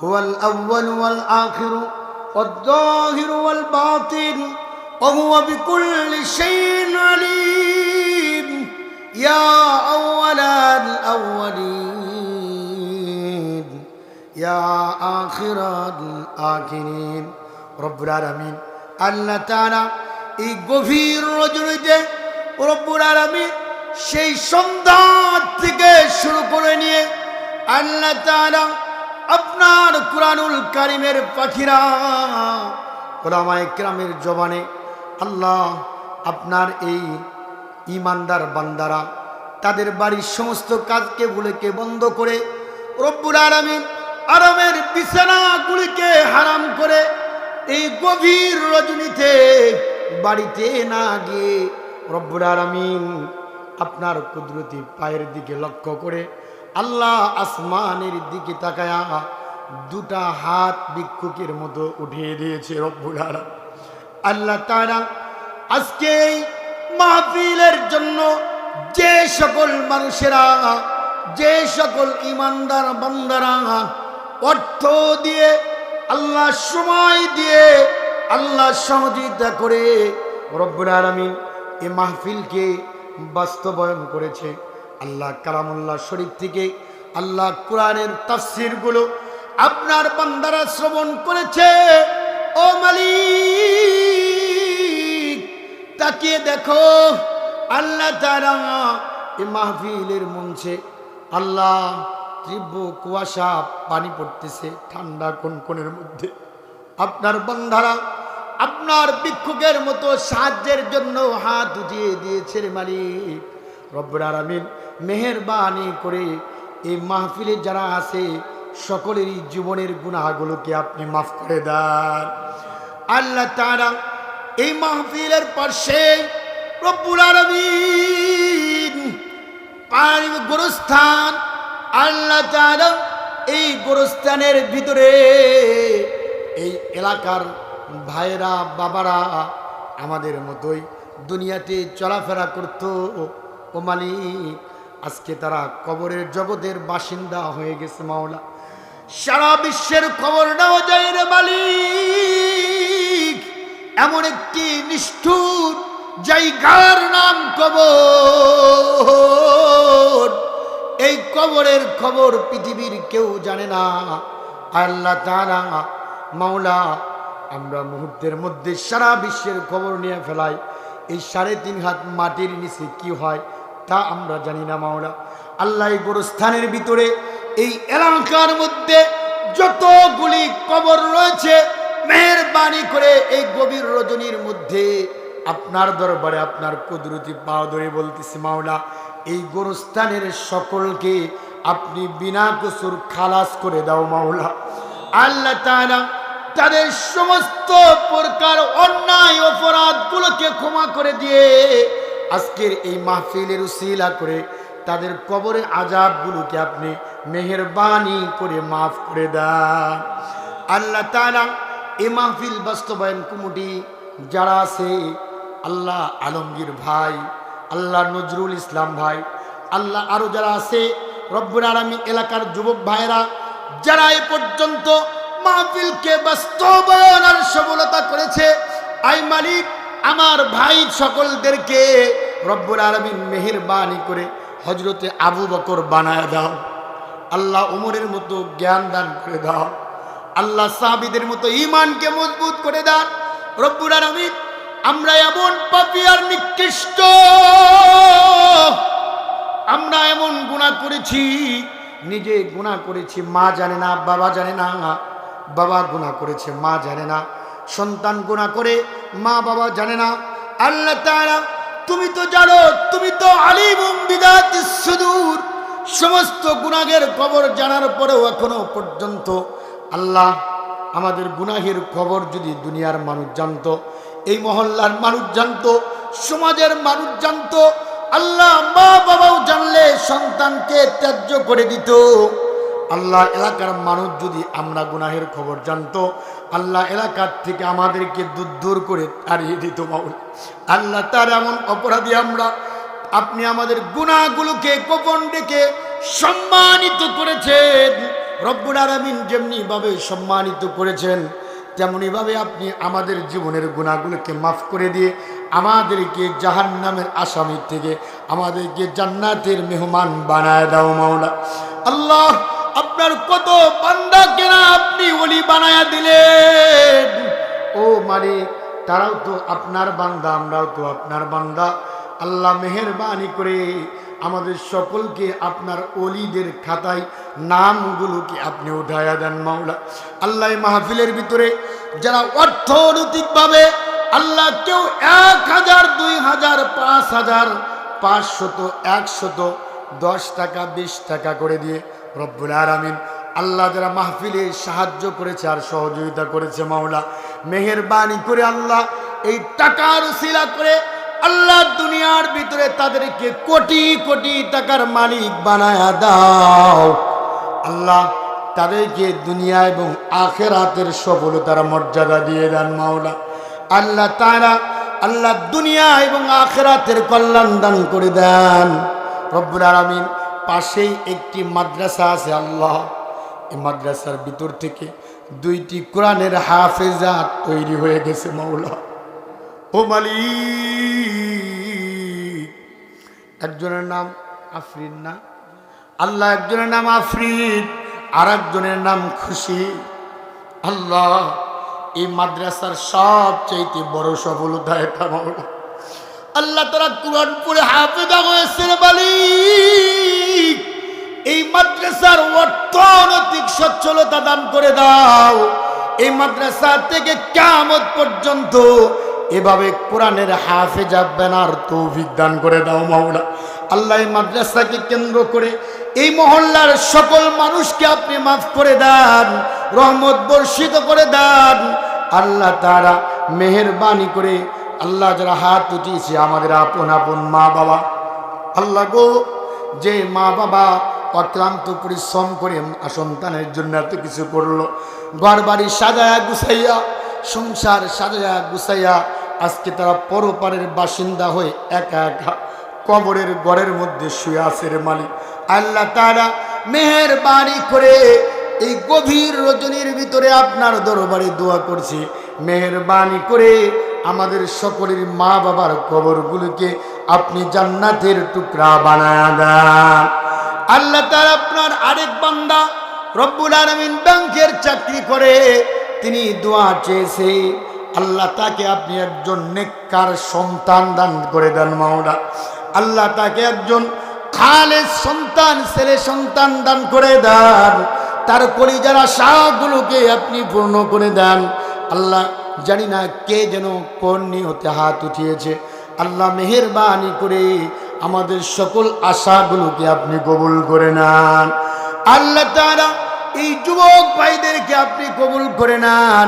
هو الأول والآخر والظاهر والباطن وهو بكل شيء عليم يا أول الأولين يا آخر الآخرين رب العالمين আল্লাহ তারা এই গভীর রজনীতে রব্বুল আলমী সেই সন্ধ্যা থেকে শুরু করে নিয়ে আল্লাহ তারা আপনার কোরআনুল কারিমের পাখিরা, ওলামায় গ্রামের জবানে, আল্লাহ আপনার এই ইমানদার বান্দারা, তাদের বাড়ির সমস্ত কাজকে ভুলেকে বন্ধ করে, রব্বুল আরামিন আরামের বিছানাগুলিকে হারাম করে, এই গভীর রজনীতে বাড়িতে না গিয়ে রব্বুল আরামিন আপনার কুদরতি পায়ের দিকে লক্ষ্য করে, আল্লাহ আসমানের দিকে তাকায়া দুটা হাত ভিক্ষুকের মতো উঠিয়ে দিয়েছে রব্বুল আরাম আল্লাহ তারা আজকে এই মাহফিলের জন্য যে সকল মানুষেরা, যে সকল ইমানদার বান্দারা অর্থ দিয়ে, আল্লাহ সময় দিয়ে, আল্লাহ সহযোগিতা করে রব্বুল আলমিন এ মাহফিলকে বাস্তবায়ন করেছে। আল্লাহ কালামুল্লাহ শরীফ থেকে আল্লাহ কোরআনের তাফসিরগুলো আপনার বান্দারা শ্রবণ করেছে। ও মালিক, তাকিয়ে দেখো, আল্লাহ তারা এই মাহফিলের মঞ্চে আল্লাহ তীব্র কুয়াশা, পানি পড়তেছে ঠান্ডা কনকনের মধ্যে। আপনার বন্ধারা আপনার ভিক্ষুকের মতো সাহায্যের জন্য হাত উঠিয়ে দিয়েছে রে মালিক। রব্বুর আরামিন মেহেরবানি করে এই মাহফিলে যারা আছে সকলেরই জীবনের গুণাগুলোকে আপনি মাফ করে দেন। আল্লাহ তারা এই মাহফিলের পাশে আরামিন গোরস্থান, আল্লাহ তাআলা এই গোরস্থানের ভিতরে এই এলাকার ভাইরা বাবারা আমাদের মতোই দুনিয়াতে চলাফেরা করত। ও মালিক, আজকে তারা কবরের জগতের বাসিন্দা হয়ে গেছে মাওলা। সারা বিশ্বের খবর নেওয়া যায় রে মালিক। এমন একটি নিষ্ঠুর জায়গার নাম কবর। এই কবরের খবর পৃথিবীর কেউ জানে না। আল্লাহ তারা মাওলা, আমরা মুহূর্তের মধ্যে সারা বিশ্বের খবর নিয়ে ফেলাই। এই সাড়ে তিন হাত মাটির নিচে কি হয় তা আমরা জানি না মাওলা। আল্লাহ গোরস্থানের ভিতরে এই এলাকার মধ্যে যতগুলি কবর রয়েছে, মেহরবানি করে এই গভীর রজনীর মধ্যে আপনার দরবারে আপনার কুদরতি পা ধরে বলতেছি, মাওলা, এই গোরস্থানের সকলকে আপনি বিনা কসুর খালাস করে দাও, মাওলা। আল্লাহ তাআলা তাদের সমস্ত প্রকার অন্যায় অপরাধগুলোকে ক্ষমা করে দিয়ে আজকের এই মাহফিলের উসিলা করে তাদের কবরে আজাবগুলোকে আপনি মেহেরবানি করে মাফ করে দেন আল্লাহ তাআলা এই মাহফিল বাস্তবায়ন কমিটি যারা আছে, আল্লাহ আলমগীর ভাই, আল্লাহ নজরুল ইসলাম ভাই, আল্লাহ আরও যারা আছে রব্বুর আরামী এলাকার যুবক ভাইরা যারা এ পর্যন্ত মাহফিলকে বাস্তবায়ন আর সফলতা করেছে, আই মালিক, আমার ভাই সকলদেরকে রব্বুর আলমিন মেহেরবানি করে হজরতে আবু বকর বানায় দাও। আল্লাহ উমরের মতো জ্ঞান দান করে দাও। আল্লাহ সাহাবিদের মতো ইমানকে মজবুত করে দান রব্বুর আলমিন, আমরা এমন পাপি আর নিকৃষ্ট। আমরা এমন গুণা করেছি, নিজে গুণা করেছি, মা জানে না, বাবা জানে না। বাবা গুণা করেছে, মা জানে না। সন্তান গুণা করে মা বাবা জানে না। আল্লাহ তুমি তো জানো, তুমি তো আলিম সুদূর সমস্ত গুণাগের খবর জানার পরেও এখনও পর্যন্ত আল্লাহ আমাদের গুনাহের খবর যদি দুনিয়ার মানুষ জানতো, এই মহল্লার মানুষ জানতো, সমাজের মানুষ জানতো, আল্লাহ মা বাবাও জানলে সন্তানকে ত্যায্য করে দিত। আল্লাহ এলাকার মানুষ যদি আমরা গুনাহের খবর জানতো, আল্লাহ এলাকার থেকে আমাদেরকে দূর দূর করে তাড়িয়ে দিত বাউল আল্লাহ তার এমন অপরাধী আমরা আপনি আমাদের গুণাগুলোকে গোপন ডেকে সম্মানিত করেছেন। রব্বুল আলমিন যেমনিভাবে সম্মানিত করেছেন, তেমনিভাবে আপনি আমাদের জীবনের গুণাগুলোকে মাফ করে দিয়ে আমাদেরকে জাহান নামের আসামির থেকে আমাদেরকে জান্নাতের মেহমান বানায় দাও মাওলা। আল্লাহ আপনার কত বান্দা কেনা আপনি ওলি বানায়া দিলেন। ও মালিক, তারাও তো আপনার বান্দা, আমরাও তো আপনার বান্দা। আল্লাহ মেহরবানি করে আমাদের সকলকে আপনার অলিদের খাতায় নামগুলোকে আপনি উঠাইয়া দেন, মাওলা। আল্লাহ মাহফিলের ভিতরে যারা অর্থনৈতিকভাবে আল্লাহ কেউ এক হাজার, দুই হাজার, পাঁচ হাজার, পাঁচশত, একশত, দশ টাকা, বিশ টাকা করে দিয়ে রব্বুল আরামিন আল্লাহ যারা মাহফিলে সাহায্য করেছে আর সহযোগিতা করেছে, মাওলা। মেহেরবানি করে আল্লাহ এই টাকার শিলা করে আল্লাহ দুনিয়ার ভিতরে তাদেরকে কোটি কোটি টাকার মালিক বানায় দাও। আল্লাহ তাদেরকে দুনিয়া এবং আখের আখেরাতের সফলতার মর্যাদা দিয়ে দেন মাওলা। আল্লাহ তারা আল্লাহ দুনিয়া এবং আখেরাতের কল্যাণ দান করে দেন। রব্বুল আলমিন পাশেই একটি মাদ্রাসা আছে আল্লাহ। এই মাদ্রাসার ভিতর থেকে দুইটি কোরআনের হাফেজা তৈরি হয়ে গেছে মাওলা। ও মালিক! একজনের নাম আফরিন না। আল্লাহ একজনের নাম আফরিন আর একজনের নাম খুশি। আল্লাহ, এই মাদ্রাসার সবচাইতে বড় সফলতা আল্লাহ তারা কোরআন পড়ে হাফেজা হয়েছে রে মালিক। এই মাদ্রাসার অর্থনৈতিক সচ্ছলতা দান করে দাও। এই মাদ্রাসা থেকে কামত পর্যন্ত এভাবে কোরআনের হাফেজা ব্যানার তৌফিক দান করে দাও মাওলা। আল্লাহ মাদ্রাসাকে কেন্দ্র করে এই মহল্লার সকল মানুষকে আপনি মাফ করে দেন, রহমত বর্ষিত করে দেন। আল্লাহ তারা মেহরবানি করে আল্লাহ যারা হাত উঠিয়েছে আমাদের আপন আপন মা বাবা আল্লাহ গো, যে মা বাবা অক্লান্ত পরিশ্রম করে সন্তানের জন্য এত কিছু করল ঘর বাড়ি সাজায়া গুছাইয়া, সংসার সাজায়া গুছাইয়া আজকে তারা পরপারের বাসিন্দা হয়ে একা একা কবরের ঘরের মধ্যে শুয়ে আছে রে মালিক। আল্লাহ তারা মেহরবানি করে এই গভীর রজনীর ভিতরে আপনার দরবারে দোয়া করছি। মেহরবানি করে আমাদের সকলের মা বাবার কবরগুলোকে আপনি জান্নাতের টুকরা বানায় দেন। আল্লাহ তার আপনার আরেক বান্দা রব্বুল আলমিন ব্যাংকের চাকরি করে, তিনি দোয়া চেয়েছে আল্লাহ তাকে আপনি একজন নেককার সন্তান দান করে দেন মাওলা। আল্লাহ তাকে একজন খালের সন্তান, ছেলে সন্তান দান করে দেন। তার কলিজার আশাগুলোকে আপনি পূর্ণ করে দেন। আল্লাহ জানি না কে যেন কোন নিয়তে হাত উঠিয়েছে। আল্লাহ মেহরবানি করে আমাদের সকল আশাগুলোকে আপনি কবুল করে নেন। আল্লাহ তারা এই যুবক ভাইদেরকে আপনি কবুল করে নেন।